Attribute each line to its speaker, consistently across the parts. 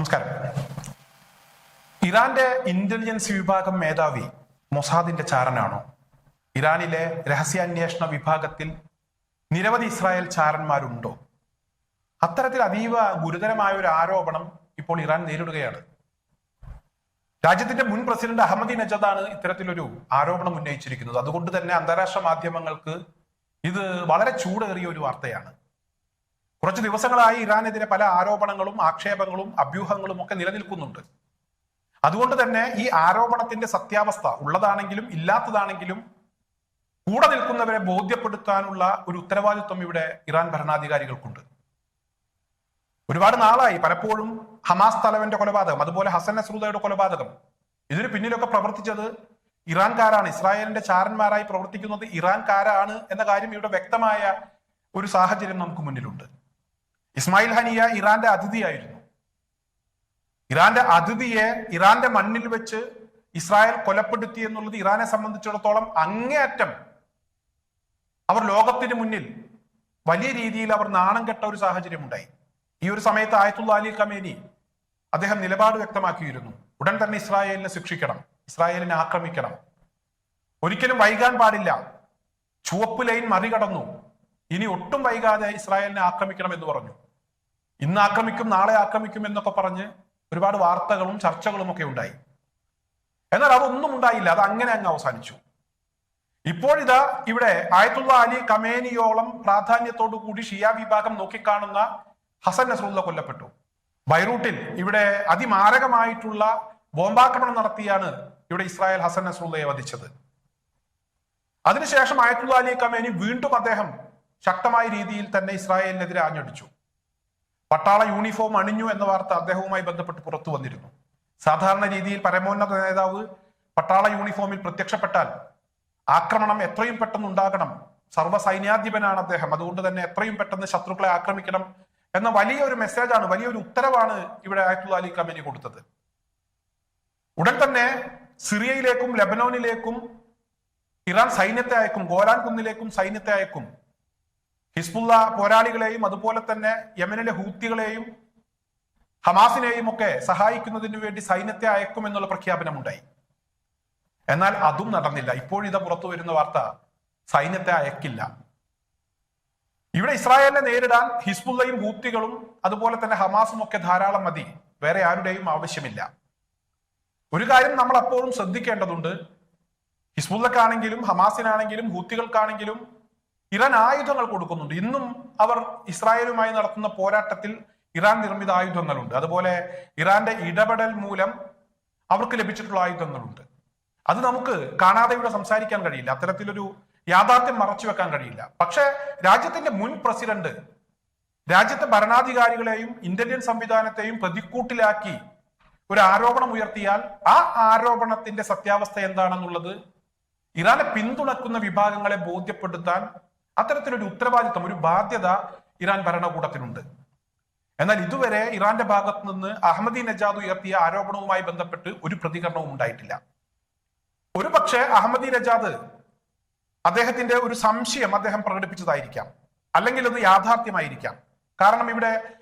Speaker 1: നമസ്കാരം. ഇറാന്റെ ഇന്റലിജൻസ് വിഭാഗം മേധാവി മൊസാദിന്റെ ചാരനാണോ? ഇറാനിലെ രഹസ്യാന്വേഷണ വിഭാഗത്തിൽ നിരവധി ഇസ്രായേൽ ചാരന്മാരുണ്ടോ? അത്തരത്തിൽ അതീവ ഗുരുതരമായ ഒരു ആരോപണം ഇപ്പോൾ ഇറാൻ നേരിടുകയാണ്. രാജ്യത്തിന്റെ മുൻ പ്രസിഡന്റ് അഹമ്മദി നജദാണ് ഇത്തരത്തിലൊരു ആരോപണം ഉന്നയിച്ചിരിക്കുന്നത്. അതുകൊണ്ട് തന്നെ അന്താരാഷ്ട്ര മാധ്യമങ്ങൾക്ക് ഇത് വളരെ ചൂടേറിയ ഒരു വാർത്തയാണ്. കുറച്ച് ദിവസങ്ങളായി ഇറാനെതിരെ പല ആരോപണങ്ങളും ആക്ഷേപങ്ങളും അഭ്യൂഹങ്ങളും ഒക്കെ നിലനിൽക്കുന്നുണ്ട്. അതുകൊണ്ട് തന്നെ ഈ ആരോപണത്തിന്റെ സത്യാവസ്ഥ ഉള്ളതാണെങ്കിലും ഇല്ലാത്തതാണെങ്കിലും കൂടെ നിൽക്കുന്നവരെ ബോധ്യപ്പെടുത്താനുള്ള ഒരു ഉത്തരവാദിത്വം ഇവിടെ ഇറാൻ ഭരണാധികാരികൾക്കുണ്ട്. ഒരുപാട് നാളായി പലപ്പോഴും ഹമാസ് തലവന്റെ കൊലപാതകം അതുപോലെ ഹസൻ നസ്രൂദയുടെ കൊലപാതകം ഇതിന് പിന്നിലൊക്കെ പ്രവർത്തിച്ചത് ഇറാൻകാരാണ്. ഇസ്രായേലിന്റെ ചാരന്മാരായി പ്രവർത്തിക്കുന്നത് ഇറാൻകാരാണ് എന്ന കാര്യം ഇവിടെ വ്യക്തമായ ഒരു സാഹചര്യം നമുക്ക് മുന്നിലുണ്ട്. ഇസ്മായിൽ ഹനിയ ഇറാന്റെ അതിഥിയായിരുന്നു. ഇറാന്റെ അതിഥിയെ ഇറാന്റെ മണ്ണിൽ വെച്ച് ഇസ്രായേൽ കൊലപ്പെടുത്തി എന്നുള്ളത് ഇറാനെ സംബന്ധിച്ചിടത്തോളം അങ്ങേയറ്റം അവർ ലോകത്തിന് മുന്നിൽ വലിയ രീതിയിൽ അവർ നാണം കെട്ട ഒരു സാഹചര്യം ഉണ്ടായി ഈ ഒരു സമയത്ത് ആയത്തുള്ള അലി കമേനി അദ്ദേഹം നിലപാട് വ്യക്തമാക്കിയിരുന്നു. ഉടൻ തന്നെ ഇസ്രായേലിനെ ശിക്ഷിക്കണം ഇസ്രായേലിനെ ആക്രമിക്കണം. ഒരിക്കലും വൈകാൻ പാടില്ല. ചുവപ്പ് ലൈൻ മറികടന്നു. ഇനി ഒട്ടും വൈകാതെ ഇസ്രായേലിനെ ആക്രമിക്കണം എന്ന് പറഞ്ഞു. ഇന്ന് ആക്രമിക്കും നാളെ ആക്രമിക്കും എന്നൊക്കെ പറഞ്ഞ് ഒരുപാട് വാർത്തകളും ചർച്ചകളും ഒക്കെ ഉണ്ടായി. എന്നാൽ അതൊന്നും ഉണ്ടായില്ല. അത് അങ്ങനെ അങ്ങ് അവസാനിച്ചു. ഇപ്പോഴിതാ ഇവിടെ ആയത്തുള്ള അലി കമേനിയോളം പ്രാധാന്യത്തോടു കൂടി ഷിയ വിഭാഗം നോക്കിക്കാണുന്ന ഹസൻ നസറുല്ല കൊല്ലപ്പെട്ടു. ബൈറൂട്ടിൽ ഇവിടെ അതിമാരകമായിട്ടുള്ള ബോംബാക്രമണം നടത്തിയാണ് ഇവിടെ ഇസ്രായേൽ ഹസൻ നസറുല്ലയെ വധിച്ചത്. അതിനുശേഷം ആയത്തുള്ള അലി കമേനി വീണ്ടും അദ്ദേഹം ശക്തമായ രീതിയിൽ തന്നെ ഇസ്രായേലിനെതിരെ ആഞ്ഞടിച്ചു. പട്ടാള യൂണിഫോം അണിഞ്ഞു എന്ന വാർത്ത അദ്ദേഹവുമായി ബന്ധപ്പെട്ട് പുറത്തു വന്നിരുന്നു. സാധാരണ രീതിയിൽ പരമോന്നത നേതാവ് പട്ടാള യൂണിഫോമിൽ പ്രത്യക്ഷപ്പെട്ടാൽ ആക്രമണം എത്രയും പെട്ടെന്ന് ഉണ്ടാകണം. സർവ സൈന്യാധിപനാണ് അദ്ദേഹം. അതുകൊണ്ട് തന്നെ എത്രയും പെട്ടെന്ന് ശത്രുക്കളെ ആക്രമിക്കണം എന്ന വലിയൊരു മെസ്സേജാണ് വലിയൊരു ഉത്തരവാണ് ഇവിടെ ആയത്തുള്ള അലി കമ്പനി കൊടുത്തത്. ഉടൻ തന്നെ സിറിയയിലേക്കും ലബനോനിലേക്കും ഇറാൻ സൈന്യത്തെ അയക്കും ഗോലാൻ കുന്നിലേക്കും സൈന്യത്തെ അയക്കും. ഹിസ്ബുള്ള പോരാളികളെയും അതുപോലെ തന്നെ യമനിലെ ഹൂത്തികളെയും ഹമാസിനെയും ഒക്കെ സഹായിക്കുന്നതിന് വേണ്ടി സൈന്യത്തെ അയക്കുമെന്നുള്ള പ്രഖ്യാപനമുണ്ടായി. എന്നാൽ അതും നടന്നില്ല. ഇപ്പോഴിത പുറത്തു വരുന്ന വാർത്ത സൈന്യത്തെ അയക്കില്ല. ഇവിടെ ഇസ്രായേലിനെ നേരിടാൻ ഹിസ്ബുള്ളയും ഹൂത്തികളും അതുപോലെ തന്നെ ഹമാസും ഒക്കെ ധാരാളം മതി. വേറെ ആരുടെയും ആവശ്യമില്ല. ഒരു കാര്യം നമ്മൾ അപ്പോഴും ശ്രദ്ധിക്കേണ്ടതുണ്ട്. ഹിസ്ബുള്ളക്കാണെങ്കിലും ഹമാസിനാണെങ്കിലും ഹൂത്തികൾക്കാണെങ്കിലും ഇറാൻ ആയുധങ്ങൾ കൊടുക്കുന്നുണ്ട്. ഇന്നും അവർ ഇസ്രായേലുമായി നടത്തുന്ന പോരാട്ടത്തിൽ ഇറാൻ നിർമ്മിത ആയുധങ്ങളുണ്ട്. അതുപോലെ ഇറാന്റെ ഇടപെടൽ മൂലം അവർക്ക് ലഭിച്ചിട്ടുള്ള ആയുധങ്ങളുണ്ട്. അത് നമുക്ക് കാണാതെ ഇവിടെ സംസാരിക്കാൻ കഴിയില്ല. അത്തരത്തിലൊരു യാഥാർത്ഥ്യം മറച്ചു വെക്കാൻ കഴിയില്ല. പക്ഷെ രാജ്യത്തിന്റെ മുൻ പ്രസിഡന്റ് രാജ്യത്തെ ഭരണാധികാരികളെയും ഇന്ത്യൻ സംവിധാനത്തെയും പ്രതിക്കൂട്ടിലാക്കി ഒരു ആരോപണം ഉയർത്തിയാൽ ആ ആരോപണത്തിന്റെ സത്യാവസ്ഥ എന്താണെന്നുള്ളത് ഇറാനെ പിന്തുണക്കുന്ന വിഭാഗങ്ങളെ ബോധ്യപ്പെടുത്താൻ അത്തരത്തിലൊരു ഉത്തരവാദിത്തം ഒരു ബാധ്യത ഇറാൻ ഭരണകൂടത്തിനുണ്ട്. എന്നാൽ ഇതുവരെ ഇറാന്റെ ഭാഗത്ത് നിന്ന് അഹമ്മദി നജാദ് ഉയർത്തിയ ആരോപണവുമായി ബന്ധപ്പെട്ട് ഒരു പ്രതികരണവും ഉണ്ടായിട്ടില്ല. ഒരു പക്ഷേ അഹമ്മദി നജാദ് അദ്ദേഹത്തിന്റെ ഒരു സംശയം അദ്ദേഹം പ്രകടിപ്പിച്ചതായിരിക്കാം. അല്ലെങ്കിൽ അത് യാഥാർത്ഥ്യമായിരിക്കാം. കാരണം ഇവിടെ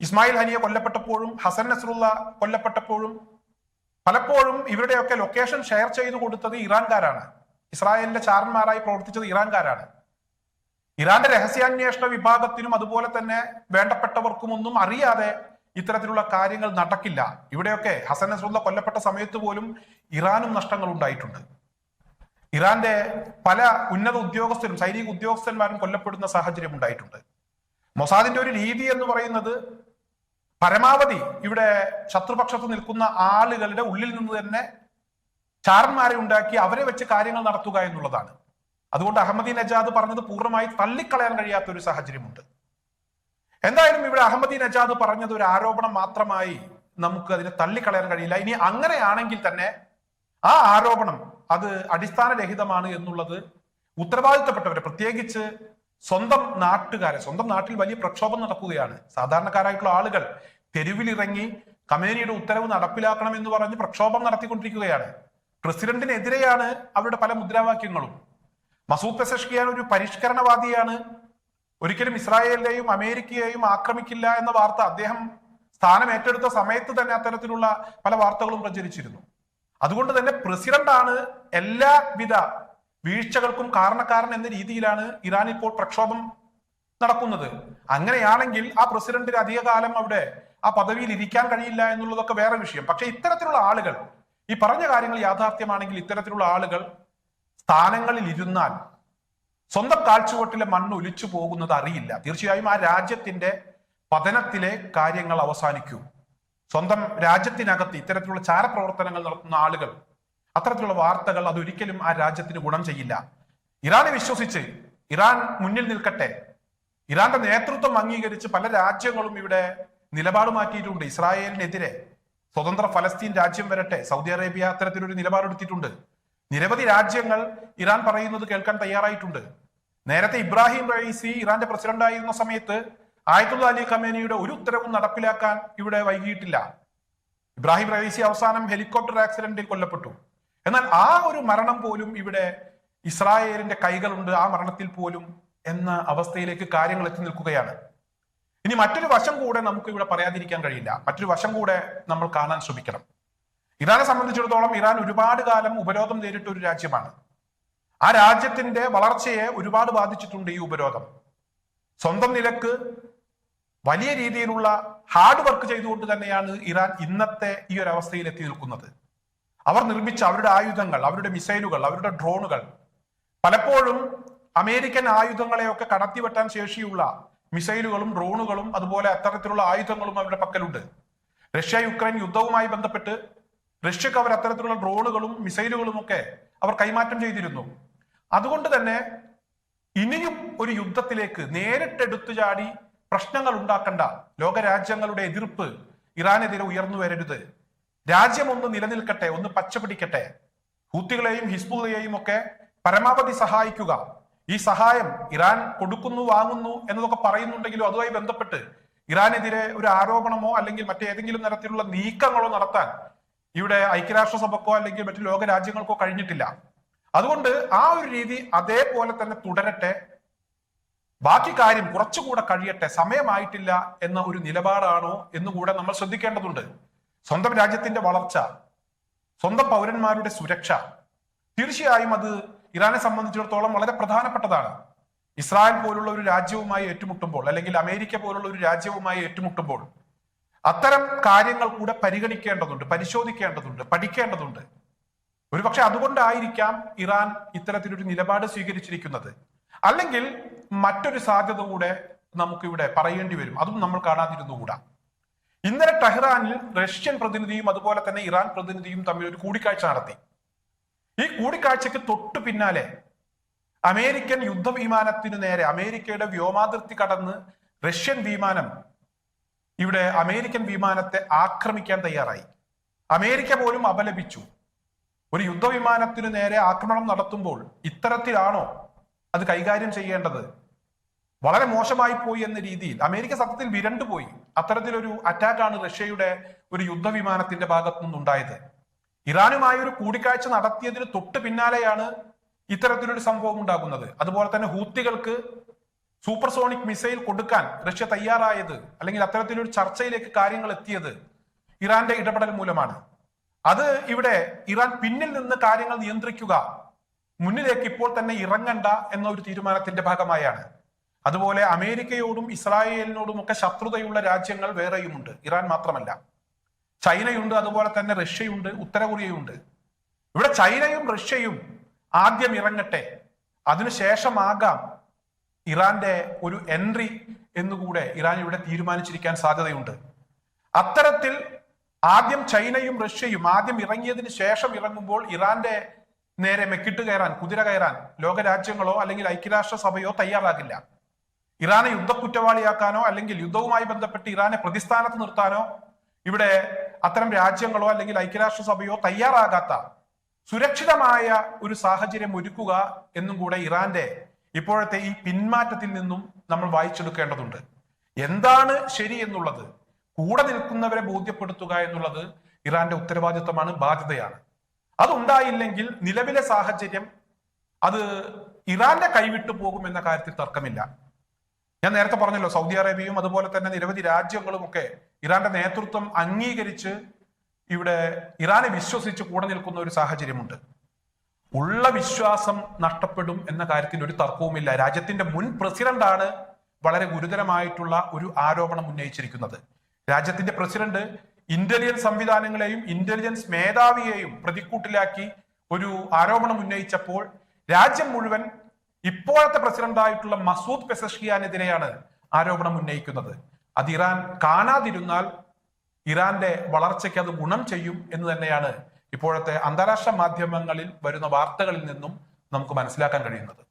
Speaker 1: ഇസ്മായിൽ ഹനിയ കൊല്ലപ്പെട്ടപ്പോഴും ഹസൻ നസറുള്ള കൊല്ലപ്പെട്ടപ്പോഴും പലപ്പോഴും ഇവരുടെയൊക്കെ ലൊക്കേഷൻ ഷെയർ ചെയ്തു കൊടുത്തത് ഇറാൻകാരാണ്. ഇസ്രായേലിന്റെ ചാരന്മാരായി പ്രവർത്തിച്ചത് ഇറാൻകാരാണ്. ഇറാന്റെ രഹസ്യാന്വേഷണ വിഭാഗത്തിനും അതുപോലെ തന്നെ വേണ്ടപ്പെട്ടവർക്കും ഒന്നും അറിയാതെ ഇത്തരത്തിലുള്ള കാര്യങ്ങൾ നടക്കില്ല. ഇവിടെയൊക്കെ ഹസൻ നസറുള്ള കൊല്ലപ്പെട്ട സമയത്ത് പോലും ഇറാനും നഷ്ടങ്ങൾ ഉണ്ടായിട്ടുണ്ട്. ഇറാന്റെ പല ഉന്നത ഉദ്യോഗസ്ഥരും സൈനിക ഉദ്യോഗസ്ഥന്മാരും കൊല്ലപ്പെടുന്ന സാഹചര്യം ഉണ്ടായിട്ടുണ്ട്. മൊസാദിന്റെ ഒരു രീതി എന്ന് പറയുന്നത് പരമാവധി ഇവിടെ ശത്രുപക്ഷത്ത് നിൽക്കുന്ന ആളുകളുടെ ഉള്ളിൽ നിന്ന് തന്നെ ചാരന്മാരെ ഉണ്ടാക്കി അവരെ വെച്ച് കാര്യങ്ങൾ നടത്തുക എന്നുള്ളതാണ്. അതുകൊണ്ട് അഹമ്മദി നജാദ് പറഞ്ഞത് പൂർണമായി തള്ളിക്കളയാൻ കഴിയാത്ത ഒരു സാഹചര്യമുണ്ട്. എന്തായാലും ഇവിടെ അഹമ്മദി നജാദ് പറഞ്ഞത് ഒരു ആരോപണം മാത്രമായി നമുക്ക് അതിനെ തള്ളിക്കളയാൻ കഴിയില്ല. ഇനി അങ്ങനെയാണെങ്കിൽ തന്നെ ആ ആരോപണം അത് അടിസ്ഥാനരഹിതമാണ് എന്നുള്ളത് ഉത്തരവാദിത്തപ്പെട്ടവരെ പ്രത്യേകിച്ച് സ്വന്തം നാട്ടുകാരെ സ്വന്തം നാട്ടിൽ വലിയ പ്രക്ഷോഭം നടക്കുകയാണ്. സാധാരണക്കാരായിട്ടുള്ള ആളുകൾ തെരുവിലിറങ്ങി കമേനിയുടെ ഉത്തരവ് നടപ്പിലാക്കണം എന്ന് പറഞ്ഞ് പ്രക്ഷോഭം നടത്തിക്കൊണ്ടിരിക്കുകയാണ്. പ്രസിഡന്റിനെതിരെയാണ് അവരുടെ പല മുദ്രാവാക്യങ്ങളും. മസൂദ് പെസഷ്കിയാൻ ഒരു പരിഷ്കരണവാദിയാണ്. ഒരിക്കലും ഇസ്രായേലിനെയും അമേരിക്കയെയും ആക്രമിക്കില്ല എന്ന വാർത്ത അദ്ദേഹം സ്ഥാനം ഏറ്റെടുത്ത സമയത്ത് തന്നെ അത്തരത്തിലുള്ള പല വാർത്തകളും പ്രചരിച്ചിരുന്നു. അതുകൊണ്ട് തന്നെ പ്രസിഡന്റാണ് എല്ലാവിധ വീഴ്ചകൾക്കും കാരണക്കാരൻ എന്ന രീതിയിലാണ് ഇറാൻ ഇപ്പോൾ പ്രക്ഷോഭം നടക്കുന്നത്. അങ്ങനെയാണെങ്കിൽ ആ പ്രസിഡന്റിന് അധികകാലം അവിടെ ആ പദവിയിൽ ഇരിക്കാൻ കഴിയില്ല എന്നുള്ളതൊക്കെ വേറെ വിഷയം. പക്ഷെ ഇത്തരത്തിലുള്ള ആളുകൾ ഈ പറഞ്ഞ കാര്യങ്ങൾ യാഥാർത്ഥ്യമാണെങ്കിൽ ഇത്തരത്തിലുള്ള ആളുകൾ സ്ഥാനങ്ങളിൽ ഇരുന്നാൽ സ്വന്തം കാൽച്ചുവട്ടിലെ മണ്ണ് ഒലിച്ചു പോകുന്നത് അറിയില്ല. തീർച്ചയായും ആ രാജ്യത്തിന്റെ പതനത്തിലെ കാര്യങ്ങൾ അവസാനിക്കൂ. സ്വന്തം രാജ്യത്തിനകത്ത് ഇത്തരത്തിലുള്ള ചാരപ്രവർത്തനങ്ങൾ നടത്തുന്ന ആളുകൾ അത്തരത്തിലുള്ള വാർത്തകൾ അതൊരിക്കലും ആ രാജ്യത്തിന് ഗുണം ചെയ്യില്ല. ഇറാനെ വിശ്വസിച്ച് ഇറാൻ മുന്നിൽ നിൽക്കട്ടെ. ഇറാന്റെ നേതൃത്വം അംഗീകരിച്ച് പല രാജ്യങ്ങളും ഇവിടെ നിലപാട് മാറ്റിയിട്ടുണ്ട്. ഇസ്രായേലിനെതിരെ സ്വതന്ത്ര ഫലസ്തീൻ രാജ്യം വരട്ടെ. സൗദി അറേബ്യ അത്തരത്തിലൊരു നിലപാടെടുത്തിട്ടുണ്ട്. നിരവധി രാജ്യങ്ങൾ ഇറാൻ പറയുന്നത് കേൾക്കാൻ തയ്യാറായിട്ടുണ്ട്. നേരത്തെ ഇബ്രാഹിം റൈസി ഇറാന്റെ പ്രസിഡന്റ് ആയിരുന്ന സമയത്ത് ആയത്തുള്ള അലി ഖമേനിയുടെ ഒരു ഉത്തരവും നടപ്പിലാക്കാൻ ഇവിടെ വൈകിയിട്ടില്ല. ഇബ്രാഹിം റൈസി അവസാനം ഹെലികോപ്റ്റർ ആക്സിഡന്റിൽ കൊല്ലപ്പെട്ടു. എന്നാൽ ആ ഒരു മരണം പോലും ഇവിടെ ഇസ്രായേലിന്റെ കൈകളുണ്ട് ആ മരണത്തിൽ പോലും എന്ന അവസ്ഥയിലേക്ക് കാര്യങ്ങൾ എത്തി നിൽക്കുകയാണ്. ഇനി മറ്റൊരു വശം കൂടെ നമുക്ക് ഇവിടെ പറയാതിരിക്കാൻ കഴിയില്ല. മറ്റൊരു വശം കൂടെ നമ്മൾ കാണാൻ ശ്രമിക്കണം. ഇറാനെ സംബന്ധിച്ചിടത്തോളം ഇറാൻ ഒരുപാട് കാലം ഉപരോധം നേരിട്ട ഒരു രാജ്യമാണ്. ആ രാജ്യത്തിന്റെ വളർച്ചയെ ഒരുപാട് ബാധിച്ചിട്ടുണ്ട് ഈ ഉപരോധം. സ്വന്തം നിലയ്ക്ക് വലിയ രീതിയിലുള്ള ഹാർഡ് വർക്ക് ചെയ്തുകൊണ്ട് തന്നെയാണ് ഇറാൻ ഇന്നത്തെ ഈ ഒരു അവസ്ഥയിൽ എത്തി നിൽക്കുന്നത്. അവർ നിർമ്മിച്ച അവരുടെ ആയുധങ്ങൾ അവരുടെ മിസൈലുകൾ അവരുടെ ഡ്രോണുകൾ പലപ്പോഴും അമേരിക്കൻ ആയുധങ്ങളെയൊക്കെ കടത്തിവെട്ടാൻ ശേഷിയുള്ള മിസൈലുകളും ഡ്രോണുകളും അതുപോലെ അത്തരത്തിലുള്ള ആയുധങ്ങളും അവരുടെ പക്കലുണ്ട്. റഷ്യ യുക്രൈൻ യുദ്ധവുമായി ബന്ധപ്പെട്ട് റഷ്യക്ക് അവർ അത്തരത്തിലുള്ള ഡ്രോണുകളും മിസൈലുകളും ഒക്കെ അവർ കൈമാറ്റം ചെയ്തിരുന്നു. അതുകൊണ്ട് തന്നെ ഇനിയും ഒരു യുദ്ധത്തിലേക്ക് നേരിട്ടെടുത്തു ചാടി പ്രശ്നങ്ങൾ ഉണ്ടാക്കണ്ട ലോകരാജ്യങ്ങളുടെ എതിർപ്പ് ഇറാനെതിരെ ഉയർന്നു വരരുത്. രാജ്യം ഒന്ന് നിലനിൽക്കട്ടെ ഒന്ന് പച്ചപിടിക്കട്ടെ. ഹൂത്തികളെയും ഹിസ്ബുള്ളയെയും ഒക്കെ പരമാവധി സഹായിക്കുക. ഈ സഹായം ഇറാൻ കൊടുക്കുന്നു വാങ്ങുന്നു എന്നതൊക്കെ പറയുന്നുണ്ടെങ്കിലും അതുമായി ബന്ധപ്പെട്ട് ഇറാനെതിരെ ഒരു ആരോപണമോ അല്ലെങ്കിൽ മറ്റേതെങ്കിലും തരത്തിലുള്ള നീക്കങ്ങളോ നടത്താൻ ഇവിടെ ഐക്യരാഷ്ട്ര ഐക്യരാഷ്ട്രസഭക്കോ അല്ലെങ്കിൽ മറ്റു ലോക രാജ്യങ്ങൾക്കോ കഴിഞ്ഞിട്ടില്ല. അതുകൊണ്ട് ആ ഒരു രീതി അതേപോലെ തന്നെ തുടരട്ടെ. ബാക്കി കാര്യം കുറച്ചുകൂടെ കഴിയട്ടെ. സമയമായിട്ടില്ല എന്ന ഒരു നിലപാടാണോ എന്നുകൂടെ നമ്മൾ ശ്രദ്ധിക്കേണ്ടതുണ്ട്. സ്വന്തം രാജ്യത്തിന്റെ വളർച്ച സ്വന്തം പൗരന്മാരുടെ സുരക്ഷ. തീർച്ചയായും അത് ഇറാനെ സംബന്ധിച്ചിടത്തോളം വളരെ പ്രധാനപ്പെട്ടതാണ്. ഇസ്രായേൽ പോലുള്ള ഒരു രാജ്യവുമായി ഏറ്റുമുട്ടുമ്പോൾ അല്ലെങ്കിൽ അമേരിക്ക പോലുള്ള ഒരു രാജ്യവുമായി ഏറ്റുമുട്ടുമ്പോൾ അത്തരം കാര്യങ്ങൾ കൂടെ പരിഗണിക്കേണ്ടതുണ്ട് പരിശോധിക്കേണ്ടതുണ്ട് പഠിക്കേണ്ടതുണ്ട്. ഒരുപക്ഷെ അതുകൊണ്ടായിരിക്കാം ഇറാൻ ഇത്തരത്തിലൊരു നിലപാട് സ്വീകരിച്ചിരിക്കുന്നത്. അല്ലെങ്കിൽ മറ്റൊരു സാധ്യത കൂടെ നമുക്കിവിടെ പറയേണ്ടി വരും. അതും നമ്മൾ കാണാതിരുന്നുകൂടാ. ഇന്നലെ ടെഹ്റാനിൽ റഷ്യൻ പ്രതിനിധിയും അതുപോലെ തന്നെ ഇറാൻ പ്രതിനിധിയും തമ്മിൽ ഒരു കൂടിക്കാഴ്ച നടത്തി. ഈ കൂടിക്കാഴ്ചയ്ക്ക് തൊട്ടു പിന്നാലെ അമേരിക്കൻ യുദ്ധവിമാനത്തിനു നേരെ അമേരിക്കയുടെ വ്യോമാതിർത്തി കടന്ന് റഷ്യൻ വിമാനം ഇവിടെ അമേരിക്കൻ വിമാനത്തെ ആക്രമിക്കാൻ തയ്യാറായി. അമേരിക്ക പോലും അപലപിച്ചു. ഒരു യുദ്ധവിമാനത്തിനു നേരെ ആക്രമണം നടത്തുമ്പോൾ ഇത്തരത്തിലാണോ അത് കൈകാര്യം ചെയ്യേണ്ടത്? വളരെ മോശമായി പോയി എന്ന രീതിയിൽ അമേരിക്ക സത്യത്തിൽ വിരണ്ടുപോയി അത്തരത്തിലൊരു അറ്റാക്കാണ് റഷ്യയുടെ ഒരു യുദ്ധവിമാനത്തിന്റെ ഭാഗത്തു നിന്നുണ്ടായത് ഇറാനുമായി ഒരു കൂടിക്കാഴ്ച നടത്തിയതിന് തൊട്ട് പിന്നാലെയാണ് ഇത്തരത്തിലൊരു സംഭവം ഉണ്ടാകുന്നത്. അതുപോലെ തന്നെ ഹൂത്തികൾക്ക് സൂപ്പർസോണിക് മിസൈൽ കൊടുക്കാൻ റഷ്യ തയ്യാറായത് അല്ലെങ്കിൽ അത്തരത്തിലൊരു ചർച്ചയിലേക്ക് കാര്യങ്ങൾ എത്തിയത് ഇറാന്റെ ഇടപെടൽ മൂലമാണ്. അത് ഇവിടെ ഇറാൻ പിന്നിൽ നിന്ന് കാര്യങ്ങൾ നിയന്ത്രിക്കുക മുന്നിലേക്ക് ഇപ്പോൾ തന്നെ ഇറങ്ങണ്ട എന്ന ഒരു തീരുമാനത്തിന്റെ ഭാഗമായാണ്. അതുപോലെ അമേരിക്കയോടും ഇസ്രായേലിനോടും ഒക്കെ ശത്രുതയുള്ള രാജ്യങ്ങൾ വേറെയുമുണ്ട്. ഇറാൻ മാത്രമല്ല. ചൈനയുണ്ട് അതുപോലെ തന്നെ റഷ്യയുണ്ട് ഉത്തര കൊറിയയുണ്ട് ഇവിടെ ചൈനയും റഷ്യയും ആദ്യം ഇറങ്ങട്ടെ. അതിനുശേഷമാകാം ഇറാന്റെ ഒരു എൻട്രി എന്നുകൂടെ ഇറാൻ ഇവിടെ തീരുമാനിച്ചിരിക്കാൻ സാധ്യതയുണ്ട്. അത്തരത്തിൽ ആദ്യം ചൈനയും റഷ്യയും ആദ്യം ഇറങ്ങിയതിന് ശേഷം ഇറങ്ങുമ്പോൾ ഇറാന്റെ നേരെ മെക്കിട്ട് കയറാൻ കുതിര കയറാൻ ലോകരാജ്യങ്ങളോ അല്ലെങ്കിൽ ഐക്യരാഷ്ട്ര സഭയോ തയ്യാറാകില്ല. ഇറാനെ യുദ്ധക്കുറ്റവാളിയാക്കാനോ അല്ലെങ്കിൽ യുദ്ധവുമായി ബന്ധപ്പെട്ട് ഇറാനെ പ്രതിസ്ഥാനത്ത് നിർത്താനോ ഇവിടെ അത്തരം രാജ്യങ്ങളോ അല്ലെങ്കിൽ ഐക്യരാഷ്ട്ര സഭയോ തയ്യാറാകാത്ത സുരക്ഷിതമായ ഒരു സാഹചര്യം ഒരുക്കുക എന്നും കൂടെ ഇറാന്റെ ഇപ്പോഴത്തെ ഈ പിന്മാറ്റത്തിൽ നിന്നും നമ്മൾ വായിച്ചെടുക്കേണ്ടതുണ്ട്. എന്താണ് ശരി എന്നുള്ളത്? കൂടെ നിൽക്കുന്നവരെ ബോധ്യപ്പെടുത്തുക എന്നുള്ളത് ഇറാന്റെ ഉത്തരവാദിത്വമാണ് ബാധ്യതയാണ്. അതുണ്ടായില്ലെങ്കിൽ നിലവിലെ സാഹചര്യം അത് ഇറാന്റെ കൈവിട്ടു പോകും എന്ന കാര്യത്തിൽ തർക്കമില്ല. ഞാൻ നേരത്തെ പറഞ്ഞല്ലോ സൗദി അറേബ്യയും അതുപോലെ തന്നെ നിരവധി രാജ്യങ്ങളും ഒക്കെ ഇറാന്റെ നേതൃത്വം അംഗീകരിച്ച് ഇവിടെ ഇറാനെ വിശ്വസിച്ച് കൂടെ നിൽക്കുന്ന ഒരു സാഹചര്യമുണ്ട്. ഉള്ള വിശ്വാസം നഷ്ടപ്പെടും എന്ന കാര്യത്തിൽ ഒരു തർക്കവുമില്ല. രാജ്യത്തിന്റെ മുൻ പ്രസിഡന്റാണ് വളരെ ഗുരുതരമായിട്ടുള്ള ഒരു ആരോപണം ഉന്നയിച്ചിരിക്കുന്നത്. രാജ്യത്തിന്റെ പ്രസിഡന്റ് ഇന്റലിജൻസ് സംവിധാനങ്ങളെയും ഇന്റലിജൻസ് മേധാവിയെയും പ്രതിക്കൂട്ടിലാക്കി ഒരു ആരോപണം ഉന്നയിച്ചപ്പോൾ രാജ്യം മുഴുവൻ ഇപ്പോഴത്തെ പ്രസിഡന്റായിട്ടുള്ള മസൂദ് പെസഷ്കിയാനെതിരെയാണ് ആരോപണം ഉന്നയിക്കുന്നത്. അത് ഇറാൻ കാണാതിരുന്നാൽ ഇറാന്റെ വളർച്ചയ്ക്ക് അത് ഗുണം ചെയ്യും എന്ന് തന്നെയാണ് ഇപ്പോഴത്തെ അന്താരാഷ്ട്ര മാധ്യമങ്ങളിൽ വരുന്ന വാർത്തകളിൽ നിന്നും നമുക്ക് മനസ്സിലാക്കാൻ കഴിയുന്നത്.